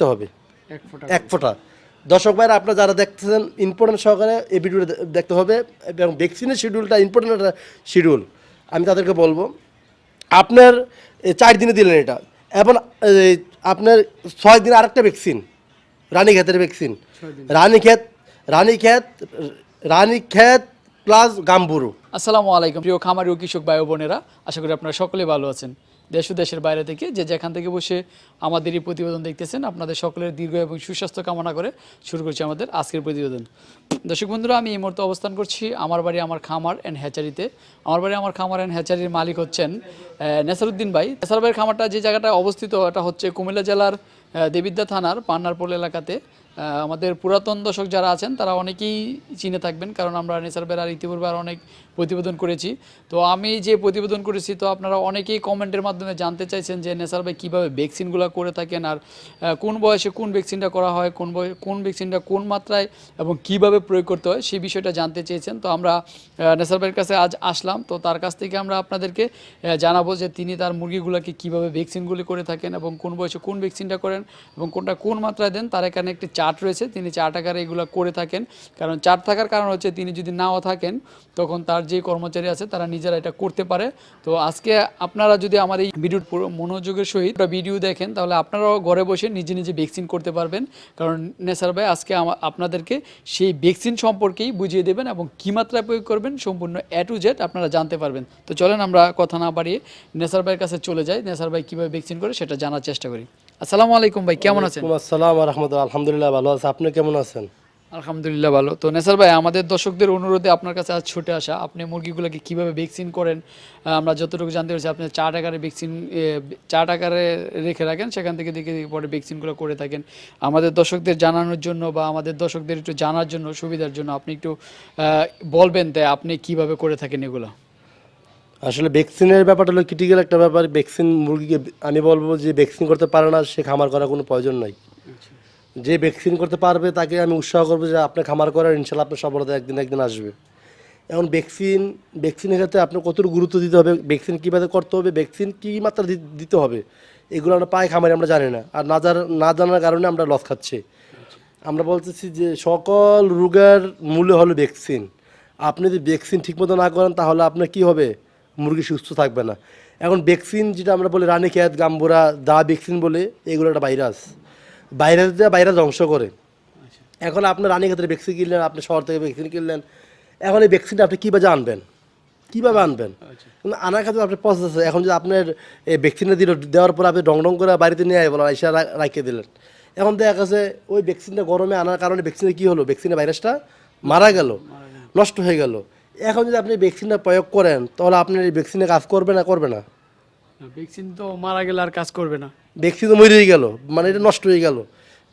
দিতে হবে। এক ফোঁটা এক ফোঁটা। দর্শক ভাইরা আপনারা যারা দেখতেছেন ইম্পর্টেন্ট সহকারে এই ভিডিওটা দেখতে হবে এবং ভ্যাকসিনের শিডিউলটা ইম্পর্টেন্ট একটা শিডিউল আমি তাদেরকে বলব আপনার চার দিনে দিলেন এটা। এবং এই, আপনার ছয় দিনে আরেকটা vaccine রানীক্ষেতের vaccine Ranikhet Ranikhet Ranikhet plus Gumboro. আসসালামু আলাইকুম প্রিয় খামারি ও কৃষক ভাই ও বোনেরা আশা করি আপনারা সকলে ভালো আছেন। দেশ দেশের বাইরে থেকে যে যেখান থেকে বসে আমাদের এই প্রতিবেদন দেখতেছেন, আপনাদের সকলের দীর্ঘ এবং সুস্বাস্থ্য কামনা করে শুরু করছি আমাদের আজকের প্রতিবেদন। দর্শক বন্ধুরা, আমি এই মুহূর্তে অবস্থান করছি আমার বাড়ি আমার খামার অ্যান্ড হ্যাচারিতে আমার বাড়ি আমার খামার অ্যান্ড হ্যাচারির মালিক হচ্ছেন নেসারুদ্দিন ভাই। নেসার ভাইয়ের খামারটা যে জায়গাটা অবস্থিত এটা হচ্ছে কুমিল্লা জেলার দেবিদ্যা থানার পান্নারপোল এলাকাতে আমাদের পুরাতন দর্শক যারা আছেন, তারা অনেকেই চিনে থাকবেন, কারণ আমরা নেসার বেড়ার ইতিপূর্বে আর অনেক প্রতিবেদন করেছি। তো আমি যে প্রতিবেদন করেছি, তো আপনারা অনেকেই কমেন্টের মাধ্যমে জানতে চাইছেন যে নেসার ভাই কীভাবে ভ্যাকসিনগুলো করে থাকেন আর কোন বয়সে কোন ভ্যাকসিনটা করা হয়, কোন বয়সে কোন ভ্যাকসিনটা কোন মাত্রায় এবং কীভাবে প্রয়োগ করতে হয় সেই বিষয়টা জানতে চেয়েছেন। তো আমরা নেসার ভাইয়ের কাছে আজ আসলাম। তো তার কাছ থেকে আমরা আপনাদেরকে জানাব যে তিনি তার মুরগিগুলোকে কীভাবে ভ্যাকসিনগুলি করে থাকেন এবং কোন বয়সে কোন ভ্যাকসিনটা করেন। এবং কোনটা কোন মাত্রায় দেন, তার এখানে একটি চার্ট রয়েছে। তিনি চার্ট আকারে এগুলো করে থাকেন। কারণ চার্ট থাকার কারণ হচ্ছে, তিনি যদি নাও থাকেন, তখন তার যে কর্মচারী আছে, তারা নিজেরা এটা করতে পারে। তো আজকে আপনারা যদি আমার এই ভিডিওর মনোযোগের সহিত ভিডিও দেখেন, তাহলে আপনারাও ঘরে বসে নিজে নিজে ভ্যাকসিন করতে পারবেন। কারণ নেসার ভাই, আজকে আপনাদেরকে সেই ভ্যাকসিন সম্পর্কেই বুঝিয়ে দেবেন এবং কী মাত্রায় প্রয়োগ করবেন সম্পূর্ণ এ টু জেড আপনারা জানতে পারবেন। তো চলেন আমরা কথা না বাড়িয়ে নেসার ভাইয়ের কাছে চলে যাই। নেসার ভাই কীভাবে ভ্যাকসিন করে, সেটা জানার চেষ্টা করি। আসসালামু আলাইকুম ভাই কেমন আছেন? আসসালাম রহমতুল্লাহ আলহামদুলিল্লাহ ভালো আছে। আপনি কেমন আছেন? আলহামদুলিল্লাহ ভালো। তো নেসার ভাই আমাদের দর্শকদের অনুরোধে আপনার কাছে আজ ছুটে আসা। আপনি মুরগিগুলোকে কীভাবে ভ্যাকসিন করেন? আমরা যতটুকু জানতে পারছি আপনি চার টাকারে ভ্যাকসিন চার টাকারে রেখে রাখেন সেখান থেকে দেখে পরে ভ্যাকসিনগুলো করে থাকেন। আমাদের দর্শকদের জানানোর জন্য বা আমাদের দর্শকদের একটু জানার জন্য সুবিধার জন্য আপনি একটু আহ, বলবেন তাই আপনি কীভাবে করে থাকেন এগুলো। আসলে ভ্যাকসিনের ব্যাপারটা হলো ক্রিটিক্যাল একটা ব্যাপার। ভ্যাকসিন মুরগিকে আমি বলব যে ভ্যাকসিন করতে পারে না সে খামার করার কোনো প্রয়োজন নাই। যে ভ্যাকসিন করতে পারবে তাকে আমি উৎসাহ করব যে আপনি খামার করার ইনশাল্লাহ আপনার সফলতা একদিন একদিন আসবে। এখন ভ্যাকসিন ভ্যাকসিনের ক্ষেত্রে আপনার কতটুকু গুরুত্ব দিতে হবে ভ্যাকসিন কীভাবে করতে হবে ভ্যাকসিন কী মাত্রা দিতে হবে এগুলো আমরা পাই খামারে আমরা জানি না। আর না না জানার কারণে আমরা লস খাচ্ছি। আমরা বলতেছি যে সকল রোগের মূল্য হলো ভ্যাকসিন আপনি যদি ভ্যাকসিন ঠিকমতো না করেন তাহলে আপনার কি হবে? মুরগি সুস্থ থাকবে না। এখন ভ্যাকসিন যেটা আমরা বলি রানীক্ষেত গাম্বুরা দা ভ্যাকসিন বলে এগুলো একটা ভাইরাস ভাইরাস দিয়ে ভাইরাস ধ্বংস করে। এখন আপনার রানীক্ষেতের ভ্যাকসিন কিনলেন আপনি শহর থেকে ভ্যাকসিন কিনলেন এখন এই ভ্যাকসিনটা আপনি কীভাবে আনবেন? কীভাবে আনবেন? কিন্তু আনার ক্ষেত্রে আপনার প্রসেস আছে। এখন যদি আপনার এই ভ্যাকসিনটা দিল দেওয়ার পর আপনি ডং ডং করে বাড়িতে নিয়ে আয় বলেন এসে রাখিয়ে দিলেন। এখন দেখা গেছে ওই ভ্যাকসিনটা গরমে আনার কারণে ভ্যাকসিনে কী হলো? ভ্যাকসিনের ভাইরাসটা মারা গেল। নষ্ট হয়ে গেল। এখন যদি আপনি ভ্যাকসিনটা প্রয়োগ করেন তাহলে আপনার এই ভ্যাকসিনে কাজ করবে না করবে না? ভ্যাকসিন তো মারা গেলে আর কাজ করবে না। ভ্যাকসিন তো মরেই গেল মানে এটা নষ্ট হয়ে গেল।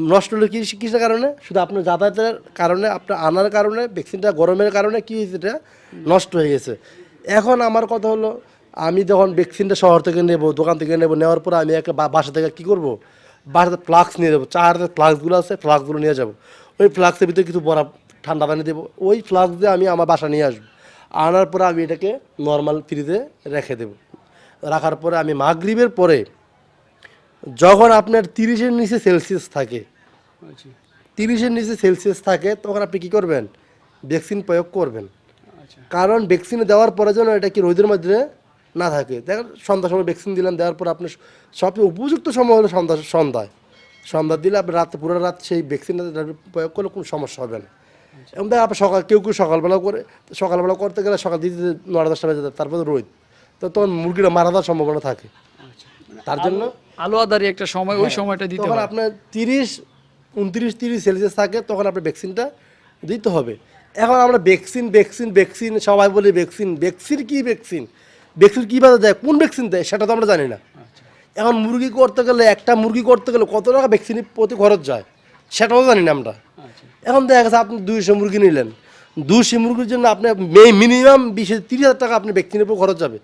নষ্ট হলো কি কিসের কারণে? শুধু আপনার যাতায়াতের কারণে আপনার আনার কারণে ভ্যাকসিনটা গরমের কারণে কী হয়েছে এটা? নষ্ট হয়ে গেছে। এখন আমার কথা হলো আমি যখন ভ্যাকসিনটা শহর থেকে নেব দোকান থেকে নেব নেওয়ার পর আমি একটা বা- বাসা থেকে কী করব? বাসাতে ফ্লাক্স নিয়ে যাব চার হাতে ফ্লাক্সগুলো আছে ফ্লাক্সগুলো নিয়ে যাব। ওই ফ্লাক্সের ভিতরে কিছু বরফ ঠান্ডা পানি দেবো। ওই ফ্লাক্স দিয়ে আমি আমার বাসা নিয়ে আসব। আনার পরে আমি এটাকে নর্মাল ফ্রিজে রেখে দেবো। রাখার পরে আমি মাগরিবের পরে যখন আপনার তিরিশের নিচে সেলসিয়াস থাকে আচ্ছা। তিরিশের নিচে সেলসিয়াস থাকে তখন আপনি কি করবেন? ভ্যাকসিন প্রয়োগ করবেন। আচ্ছা। কারণ ভ্যাকসিন দেওয়ার পরে যেন এটা কি রোদের মধ্যে না থাকে। দেখেন সন্ধ্যার সময় ভ্যাকসিন দিলাম দেওয়ার পর আপনি সবচেয়ে উপযুক্ত সময় হলো সন্ধ্যা সন্ধ্যায়। সন্ধ্যা দিলে আপনি রাত পুরো রাত সেই ভ্যাকসিনটা প্রয়োগ করলে কোনো সমস্যা হবে না। এবং আপনি সকাল কেউ কেউ সকালবেলা করে সকালবেলা করতে গেলে সকাল দিতে নটা দশটা বেজে যায় তারপরে রোদ। তো তখন মুরগিটা মারা দেওয়ার সম্ভাবনা থাকে। আচ্ছা। তার জন্য আলো আদারি একটা সময় ওই সময়টা দিতে হবে আপনার তিরিশ উনত্রিশ তিরিশ সেলসিয়াস থাকে তখন আপনার ভ্যাকসিনটা দিতে হবে। এখন আমরা ভ্যাকসিন ভ্যাকসিন ভ্যাকসিন সবাই বলি ভ্যাকসিন ভ্যাকসিন কি ভ্যাকসিন ভ্যাকসিন কীভাবে দেয়? কোন ভ্যাকসিন দেয়? সেটা তো আমরা জানি না। এখন মুরগি করতে গেলে একটা মুরগি করতে গেলে কত টাকা ভ্যাকসিন প্রতি খরচ যায়? সেটাও জানি না আমরা। আচ্ছা। এখন দেখা গেছে আপনি দুইশো মুরগি নিলেন। দুশো মুরগির জন্য আপনার মিনিমাম বিশ তিরিশ হাজার টাকা আপনি ভ্যাকসিনের উপর খরচ যাবে।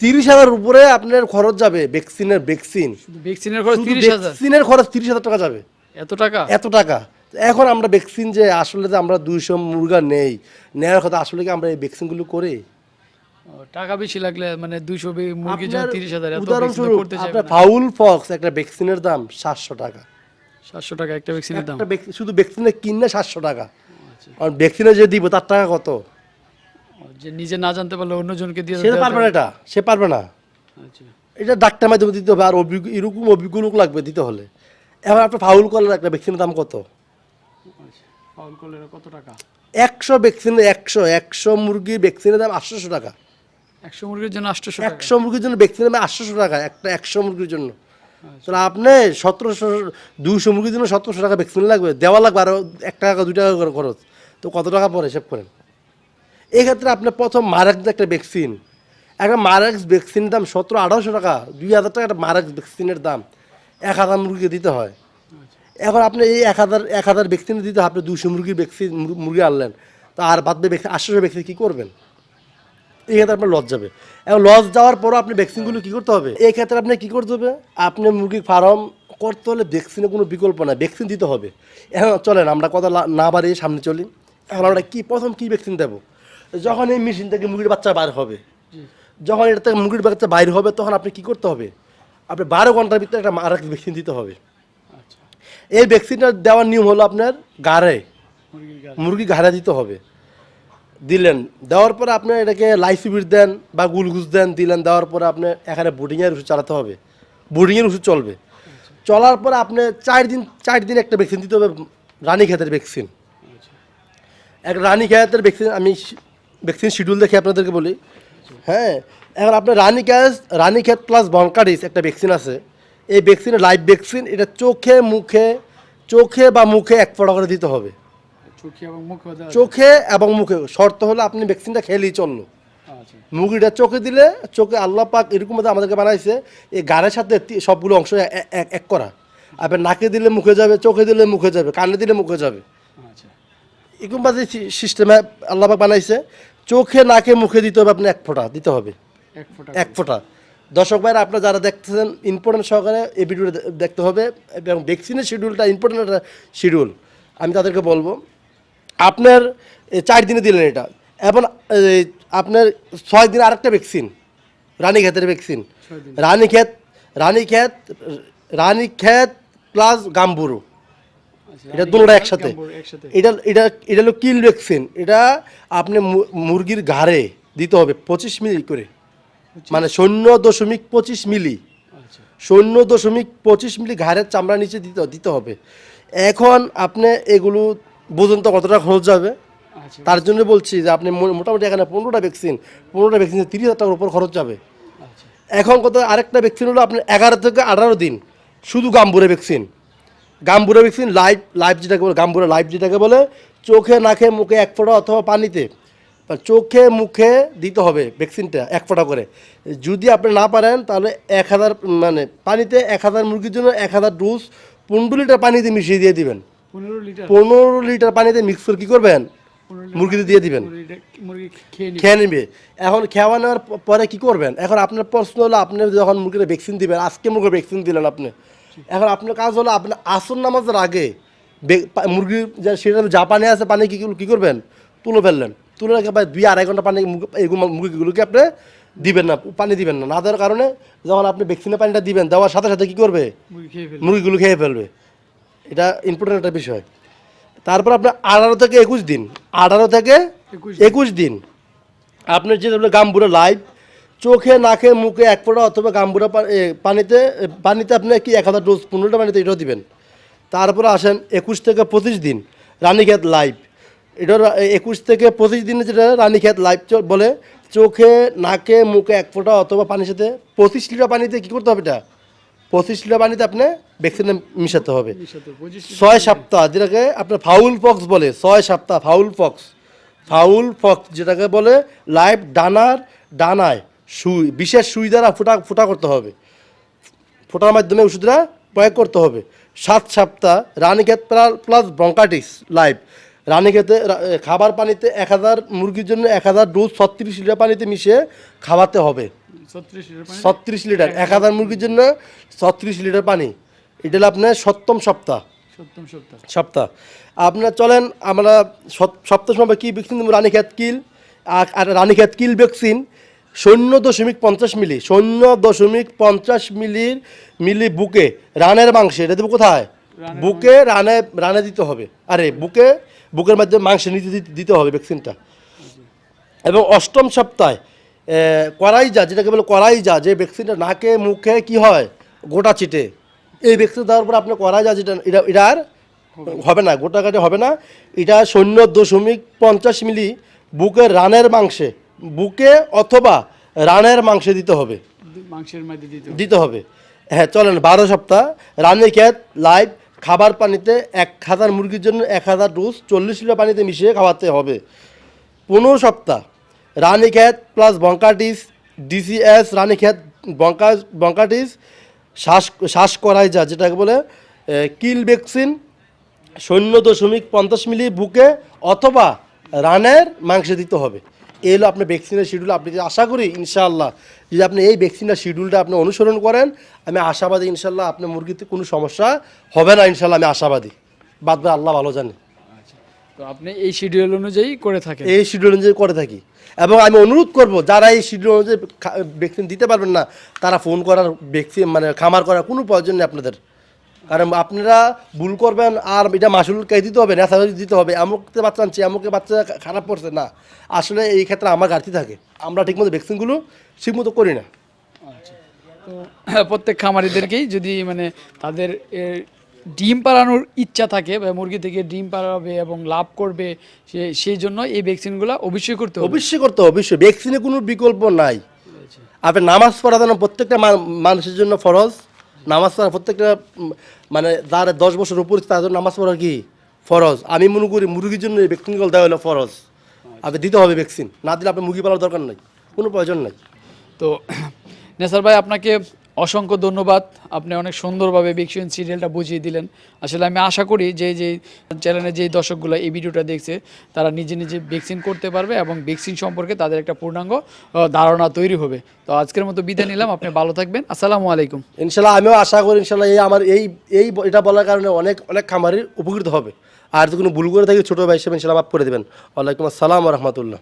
তিরিশ হাজার উপরে আপনার খরচ যাবে ভ্যাকসিনের ভ্যাকসিন ভ্যাকসিনের খরচ তিরিশ হাজার? ভ্যাকসিনের খরচ তিরিশ হাজার টাকা যাবে। এত টাকা? এত টাকা। এখন আমরা ভ্যাকসিন যে আসলে যে আমরা দুইশো মুরগা নেই নেওয়ার কথা আসলে কি আমরা এই ভ্যাকসিনগুলো করি? টাকা বেশি লাগলে মানে দুইশো জন্য তিরিশ হাজার উদাহরণস্বরূপ আপনার ফাউল ফক্স একটা ভ্যাকসিনের দাম সাতশো টাকা। সাতশো টাকা একটা ভ্যাকসিনের দাম। শুধু ভ্যাকসিনে কিনে সাতশো টাকা। আর ভ্যাকসিনে যে দিব তার টাকা কত? যে নিজে না জানতে পারলে অন্যজনকে দিয়ে সে পারবে না এটা সে পারবে না। আচ্ছা। এটা ডাক্তার মাধ্যমে দিতে হবে আর অভিজ্ঞ এরকম অভিজ্ঞ লোক লাগবে দিতে হলে। এখন আপনার ফাউল করলেন একটা ভ্যাকসিনের দাম কত? আচ্ছা ফাউল করলে কত টাকা? একশো ভ্যাকসিনের একশো একশো মুরগির ভ্যাকসিনের দাম আটশোশো টাকা। একশো মুরগির জন্য আটশোশো একশো মুরগির জন্য ভ্যাকসিনের দাম আটশোশো টাকা একটা একশো মুরগির জন্য। তাহলে আপনি সতেরোশো, দুইশো মুরগির জন্য সতেরোশো টাকা ভ্যাকসিন লাগবে, দেওয়া লাগবে আরও এক টাকা, দুই টাকা করে খরচ। তো কত টাকা পরে হিসাব করেন? এক্ষেত্রে ক্ষেত্রে আপনার প্রথম মারাক্স একটা ভ্যাকসিন একটা মারাক্স ভ্যাকসিনের দাম সতেরো, আঠারোশো টাকা, দুই হাজার টাকা একটা মারাক্স ভ্যাকসিনের দাম। এক হাজার মুরগিকে দিতে হয়। এখন আপনি এই এক হাজার এক হাজার ভ্যাকসিন দিতে আপনি দুশো মুরগির ভ্যাকসিন মুরগি আনলেন, তো আর বাদ দিয়ে ভ্যাকসিন আটশোশো ভ্যাকসিন কী করবেন? এই ক্ষেত্রে আপনার লস যাবে। এবং লস যাওয়ার পরও আপনি ভ্যাকসিনগুলো কী করতে হবে? এই ক্ষেত্রে আপনি কী করতে হবে? আপনি মুরগির ফার্ম করতে হলে ভ্যাকসিনের কোনো বিকল্প নাই ভ্যাকসিন দিতে হবে। এখন চলেন আমরা কথা না বাড়িয়ে সামনে চলি। এখন আমরা কী প্রথম কী ভ্যাকসিন দেবো? যখন এই মেশিন থেকে মুরগির বাচ্চা বার হবে যখন এটা থেকে মুরগির বাচ্চা বাইর হবে তখন আপনি কী করতে হবে? আপনি বারো ঘণ্টার ভিতরে একটা মারা ভ্যাকসিন দিতে হবে। আচ্ছা। এই ভ্যাকসিনটা দেওয়ার নিয়ম হলো আপনার গাড়ে মুরগি ঘাড়া দিতে হবে। দিলেন। দেওয়ার পরে আপনি এটাকে লাইসিবিট দেন বা গুলগুজ দেন, দিলেন, দেওয়ার পরে আপনি এখানে বোর্ডিংয়ের ওষুধ চালাতে হবে। বোর্ডিংয়ের ওষুধ চলবে। চলার পরে আপনি চার দিন চার দিন একটা ভ্যাকসিন দিতে হবে, রানী খেতের ভ্যাকসিন এক রানী খেতের ভ্যাকসিন আমি ভ্যাকসিন শিডিউল দেখে আপনাদেরকে বলি। হ্যাঁ এখন আপনার রানী ক্যাস রানী খেত প্লাস বনকাডিস একটা ভ্যাকসিন আছে। এই ভ্যাকসিনের লাইভ ভ্যাকসিন এটা চোখে, মুখে, চোখে বা মুখে এক ফোঁটা করে দিতে হবে। চোখে এবং মুখে শর্ত হলো আপনি ভ্যাকসিনটা খেলেই চলল মুরগিটা চোখে দিলে চোখে আল্লাহ পাক এরকম আমাদেরকে বানাইছে এই গাড়ের সাথে সবগুলো অংশ এক করা। আপনার নাকে দিলে মুখে যাবে চোখে দিলে মুখে যাবে কানে দিলে মুখে যাবে। আচ্ছা। এরকম বাজে সিস্টেমে আল্লাহ পাক বানাইছে। চোখে নাকে মুখে দিতে হবে আপনি এক ফোঁটা দিতে হবে। এক ফোঁটা এক ফোঁটা। দর্শক ভাইরা আপনারা যারা দেখতেছেন ইম্পর্টেন্ট সহকারে এই ভিডিওটা দেখতে হবে এবং ভ্যাকসিনের শিডিউলটা ইম্পর্টেন্ট একটা শিডিউল আমি তাদেরকে বলব আপনার চার দিনে দিলেন এটা। এবং এই, আপনার ছয় দিনে আরেকটা vaccine রানীক্ষেতের vaccine. Ranikhet Ranikhet Ranikhet plus Gumboro. আচ্ছা, এটা দুটোটা একসাথে। এটা এটা এটা হলো কিল ভ্যাকসিন এটা আপনি মুরগির ঘাড়ে দিতে হবে পঁচিশ মিলি করে। মানে শূন্য দশমিক পঁচিশ মিলি। আচ্ছা। শূন্য দশমিক পঁচিশ মিলি ঘাড়ের চামড়া নিচে দিতে দিতে হবে। এখন আপনি এগুলো বুঝুন তো কতটা খরচ যাবে। আচ্ছা। তার জন্য বলছি যে আপনি মোটামুটি এখানে পনেরোটা ভ্যাকসিন পনেরোটা ভ্যাকসিন তিরিশ হাজার টাকার উপর খরচ যাবে। আচ্ছা। এখন কত আরেকটা ভ্যাকসিন হলো আপনার এগারো থেকে আঠারো দিন শুধু Gumboro vaccine Gumboro vaccine live live যেটাকে বলে গাম্বুরে লাইভ যেটাকে বলে চোখে নাকে মুখে এক ফোঁটা অথবা পানিতে। চোখে মুখে দিতে হবে ভ্যাকসিনটা এক ফোঁটা করে। যদি আপনি না পারেন তাহলে এক হাজার মানে পানিতে এক হাজার মুরগির জন্য এক হাজার ডোজ পনেরো লিটার পানিতে মিশিয়ে দিয়ে দিবেন। পনেরো লিটার। পানিতে মিক্স করে কী করবেন? মুরগিতে দিয়ে দিবেন। খেয়ে নিবে। এখন খাওয়ানোর নেওয়ার পরে কি করবেন? এখন আপনার প্রশ্ন হলো আপনি যখন মুরগির ভ্যাকসিন দিবেন আজকে মুরগির ভ্যাকসিন দিলেন আপনি। এখন আপনার কাজ হলো আপনি আসর নামাজের আগে মুরগির যে সেটা যা পানি আছে পানি কি কি করবেন? তুলে ফেললেন। তুলে রেখে প্রায় দুই আড়াই ঘণ্টা পানি মুরগিগুলোকে আপনি দিবেন না পানি দিবেন না। না দেওয়ার কারণে যখন আপনি ভ্যাকসিনের পানিটা দিবেন দেওয়ার সাথে সাথে কি করবে? মুরগি মুরগিগুলো খেয়ে ফেলবে। এটা ইম্পর্টেন্ট একটা বিষয়। তারপর আপনার আঠারো থেকে একুশ দিন। আঠারো থেকে একুশ দিন। আপনার যেটা হলো গাম্বুরা লাইভ চোখে নাকে মুখে এক ফোঁটা অথবা গাম্বুরা পানিতে পানিতে আপনি কি এক হাজার ডোজ পনেরোটা পানিতে এটাও দিবেন। তারপরে আসেন একুশ থেকে পঁচিশ দিন রানীক্ষেত লাইভ এটা একুশ থেকে পঁচিশ দিনে যেটা রানীক্ষেত লাইভ বলে চোখে নাকে মুখে এক ফোঁটা অথবা পানির সাথে পঁচিশ লিটার পানিতে কী করতে হবে এটা? পঁচিশ লিটার পানিতে আপনি ভ্যাকসিনে মিশাতে হবে। ছয় সপ্তাহ যেটাকে আপনার ফাউল পক্স বলে ছয় সপ্তাহ ফাউল পক্স ফাউল পক্স যেটাকে বলে লাইভ ডানার ডানায় সুই বিশেষ সুই দ্বারা ফুটা ফুটা করতে হবে। ফোটার মাধ্যমে ওষুধটা প্রয়োগ করতে হবে। সাত সপ্তাহ রানীক্ষেত প্লাস ব্রঙ্কাটিস লাইভ রানীক্ষেতে খাবার পানিতে এক হাজার মুরগির জন্য এক হাজার ডোজ ছত্রিশ লিটার পানিতে মিশিয়ে খাওয়াতে হবে। ছত্রিশ লিটার এক হাজার মুরগির জন্য ছত্রিশ লিটার পানি। এটা হলো আপনার সপ্তম সপ্তাহ। সপ্তম সপ্তাহ। সপ্তাহ। আপনার চলেন আমরা সপ- সপ্তাহ সময় কী ভ্যাকসিন দেবো? রানীক্ষেত কিল। আর- রানীক্ষেত কিল ভ্যাকসিন শূন্য দশমিক পঞ্চাশ মিলি শূন্য দশমিক পঞ্চাশ মিলির মিলি বুকে রানের মাংসে। এটা দেবো কোথায়? বুকে রানে রানে দিতে হবে। আরে বুকে বুকের মাধ্যমে মাংসে নিতে দিতে- দিতে হবে ভ্যাকসিনটা। এবং অষ্টম সপ্তাহে এ, করাই যা যেটাকে বলে করাই যা যে ভ্যাকসিনটা নাকে মুখে কি হয়? গোটা চিটে। এই ভ্যাকসিন দেওয়ার পর আপনি করাই যা যেটা এটা এটা আর হবে না গোটা কাটে হবে না। এটা শূন্য দশমিক পঞ্চাশ মিলি বুকের রানের মাংসে বুকে অথবা রানের মাংসে দিতে হবে। মাংসের মধ্যে দিতে হবে। হ্যাঁ চলেন বারো সপ্তাহ রান্নি খেত লাইভ খাবার পানিতে এক হাজার মুরগির জন্য এক হাজার ডোজ চল্লিশ লিটার পানিতে মিশিয়ে খাওয়াতে হবে। পনেরো সপ্তাহ রানী খেত প্লাস বঙ্কাটিস ডিসিএস রানী খেত বঙ্কা বঙ্কাটিস শ্বাস শ্বাস করাই যা যেটাকে বলে কিল ভ্যাকসিন শূন্য দশমিক পঞ্চাশ মিলি বুকে অথবা রানের মাংসে দিতে হবে। এই হলো আপনার ভ্যাকসিনের শিডিউল আপনি যদি আশা করি ইনশাআল্লাহ যদি আপনি এই ভ্যাকসিনের শিডিউলটা আপনি অনুসরণ করেন আমি আশাবাদী ইনশাল্লাহ আপনার মুরগিতে কোনো সমস্যা হবে না ইনশাল্লাহ আমি আশাবাদী। বাদ আল্লাহ ভালো জানে। তো আপনি এই শিডিউল অনুযায়ী করে থাকেন। এই শিডিউল অনুযায়ী করে থাকি। এবং আমি অনুরোধ করব, যারা এই শিডিউল অনুযায়ী ভ্যাকসিন দিতে পারবেন না, তারা ফোন করার ভ্যাকসিন মানে খামার করার কোনো প্রয়োজন নেই আপনাদের। কারণ আপনারা ভুল করবেন, আর এটা মাসুল কে দিতে হবে নেশা দিতে হবে এমুকতে বাচ্চা আনছি এমুকে বাচ্চা খারাপ পড়ছে না। আসলে এই ক্ষেত্রে আমার ঘাটতি থাকে। আমরা ঠিকমতো ভ্যাকসিনগুলো ঠিকমতো করি না। তো, প্রত্যেক খামারিদেরকেই যদি মানে তাদের ডিম পাড়ানোর ইচ্ছা থাকে বা মুরগি থেকে ডিম পাড়াবে এবং লাভ করবে সে সেই জন্য এই ভ্যাকসিনগুলো অবশ্যই করতে হবে। অবশ্যই করতে হবে অবশ্যই। ভ্যাকসিনে কোনো বিকল্প নাই। আপনি নামাজ পড়া যেন প্রত্যেকটা মানুষের জন্য ফরজ। নামাজ পড়া প্রত্যেকটা মানে যার দশ বছর উপর তার জন্য নামাজ পড়া কি? ফরজ। আমি মনে করি মুরগির জন্য এই ভ্যাকসিনগুলো দেওয়া হলো ফরজ। আপনি দিতে হবে ভ্যাকসিন। না দিলে আপনি মুরগি পালার দরকার নাই। কোনো প্রয়োজন নাই। তো নেসার ভাই আপনাকে অসংখ্য ধন্যবাদ। আপনি অনেক সুন্দরভাবে ভ্যাকসিন সিরিয়ালটা বুঝিয়ে দিলেন। আসলে আমি আশা করি যে যে চ্যানেলে যে দর্শকগুলো এই ভিডিওটা দেখছে, তারা নিজে নিজে ভ্যাকসিন করতে পারবে এবং ভ্যাকসিন সম্পর্কে তাদের একটা পূর্ণাঙ্গ ধারণা তৈরি হবে। তো আজকের মতো বিদায় নিলাম। আপনি ভালো থাকবেন। আসসালামু আলাইকুম। ইনশাল্লাহ আমিও আশা করি ইনশাল্লাহ এই আমার এই এই এটা বলার কারণে অনেক অনেক খামারি উপকৃত হবে। আর যদি কোনো ভুল করে থাকি ছোটো ভাই হিসেবে ইনশাল্লাহ মাফ করে দেবেন। ওয়ালাইকুম আসসালাম রহমতুল্লাহ।